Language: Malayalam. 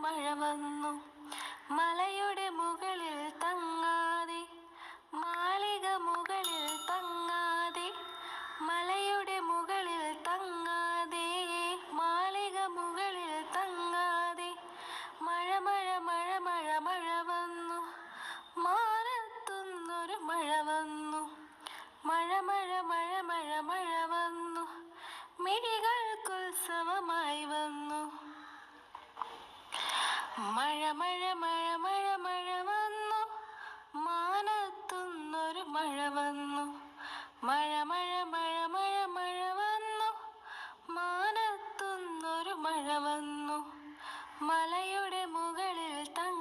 മഴ വന്നു. മലയുടെ മുകളിൽ തങ്ങാതെ മാളിക മുകളിൽ തങ്ങാതെ മലയുടെ മുകളിൽ തങ്ങാതെ മാളിക മുകളിൽ തങ്ങാതെ. മഴ മഴ മഴ മഴ മഴ വന്നു. മാറത്തുന്നൊരു മഴ വന്നു. മഴ മഴ മഴ മഴ മഴ വന്നു. മഴ മഴ മഴ മഴ മഴ വന്നു. മാനത്തുന്നൊരു മഴ വന്നു. മഴ മഴ മഴ മഴ മഴ വന്നു. മാനത്തുന്നൊരു മഴ വന്നു. മലയുടെ മുകളിൽ തങ്ങ